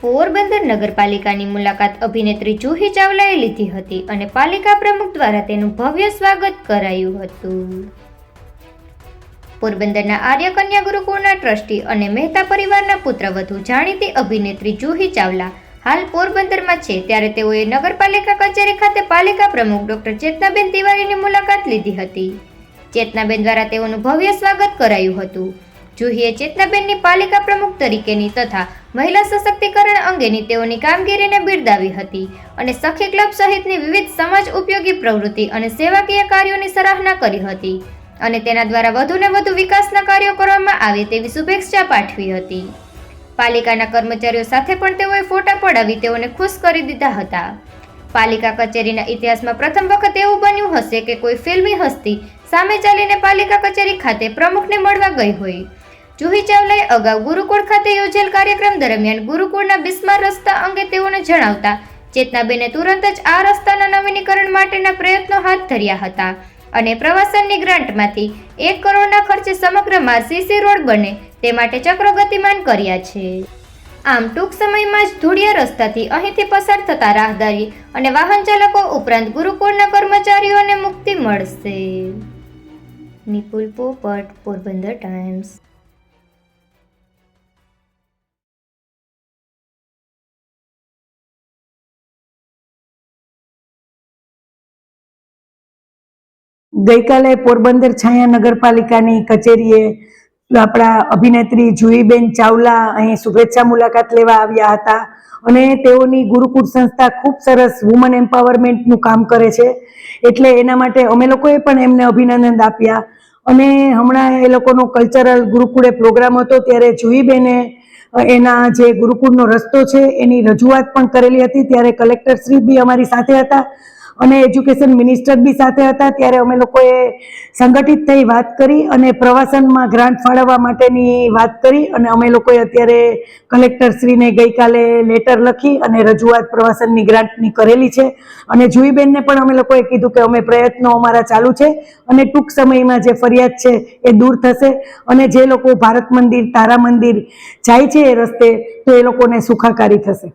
પોરબંદર નગરપાલિકાની મુલાકાત અભિનેત્રી જુહી ચાવલાએ લીધી હતી અને પાલિકા પ્રમુખ દ્વારા તેનું ભવ્ય સ્વાગત કરાયું હતું. પોરબંદરના આર્ય કન્યા ગુરુકુળના ટ્રસ્ટી અને મહેતા પરિવારના પુત્રવધુ જાણીતી અભિનેત્રી જુહી ચાવલા હાલ પોરબંદરમાં છે. ત્યારે તેઓએ નગરપાલિકા કચેરી ખાતે પાલિકા પ્રમુખ ડોક્ટર ચેતનાબેન તિવારીની મુલાકાત લીધી હતી. ચેતનાબેન દ્વારા તેઓનું ભવ્ય સ્વાગત કરાયું હતું. જુહીએ ચેતનાબેનની પાલિકા પ્રમુખ તરીકેની તથા મહિલા સશક્તિકરણ અંગેની તેઓની કામગીરીને બિરદાવી હતી અને સખી ક્લબ સહિતની વિવિધ સમાજ ઉપયોગી પ્રવૃત્તિ અને સેવાકીય કાર્યોની સરાહના કરી હતી અને તેના દ્વારા વધુને વધુ વિકાસના કાર્યો કરવામાં આવે તેવી શુભેચ્છા પાઠવી હતી. પાલિકાના કર્મચારીઓ સાથે પણ તેઓએ ફોટા પડાવી તેઓને ખુશ કરી દીધા હતા. પાલિકા કચેરીના ઇતિહાસમાં પ્રથમ વખત એવું બન્યું હશે કે કોઈ ફિલ્મી હસ્તી સામે ચાલીને પાલિકા કચેરી ખાતે પ્રમુખને મળવા ગઈ હોય. જુહી ચાવલાએ અગાઉ ગુરુકુળ ખાતે યોજેલ કાર્યક્રમ દરમિયાન ગુરુકુળના બિસ્માર રસ્તા અંગે તેઓને જણાવતા, ચેતનાબેને તુરંત જ આ રસ્તાના નવીનીકરણ માટેના પ્રયત્નો હાથ ધર્યા હતા અને પ્રવાસનની ગ્રાન્ટમાંથી એક કરોડના ખર્ચે સમગ્રમાં સીસી રોડ બને તે માટે ચક્રો ગતિમાન કર્યા છે. આમ, ટૂંક સમયમાં જ ધૂળિયા રસ્તાથી અહીંથી પસાર થતા રાહદારી અને વાહન ચાલકો ઉપરાંત ગુરુકુળના કર્મચારીઓને મુક્તિ મળશે. નિપુલ પોપટ, પોરબંદર ટાઈમ્સ. ગઈકાલે પોરબંદર છાયા નગરપાલિકાની કચેરીએ આપણા અભિનેત્રી જુહીબેન ચાવલા અહીં શુભેચ્છા મુલાકાત લેવા આવ્યા હતા અને તેઓની ગુરુકુળ સંસ્થા ખૂબ સરસ વુમન એમ્પાવરમેન્ટનું કામ કરે છે. એટલે એના માટે અમે લોકોએ પણ એમને અભિનંદન આપ્યા. અને હમણાં એ લોકોનો કલ્ચરલ ગુરુકુળે પ્રોગ્રામ હતો ત્યારે જુહીબેને એના જે ગુરુકુળનો રસ્તો છે એની રજૂઆત પણ કરેલી હતી. ત્યારે કલેક્ટર શ્રી બી અમારી સાથે હતા. અને એજ્યુકેશન મિનિસ્ટર બી સાથે હતા, ત્યારે અમે લોકોએ સંગઠિત થઈ વાત કરી અને પ્રવાસનમાં ગ્રાન્ટ ફાળવવા માટેની વાત કરી અને અમે લોકોએ અત્યારે કલેક્ટર શ્રીને ગઈકાલે લેટર લખી અને રજૂઆત પ્રવાસનની ગ્રાન્ટની કરેલી છે. અને જુઈબેનને પણ અમે લોકોએ કીધું કે અમે પ્રયત્નો અમારા ચાલુ છે અને ટૂંક સમયમાં જે ફરિયાદ છે એ દૂર થશે અને જે લોકો ભારત મંદિર, તારા મંદિર જાય છે એ રસ્તે, તો એ લોકોને સુખાકારી થશે.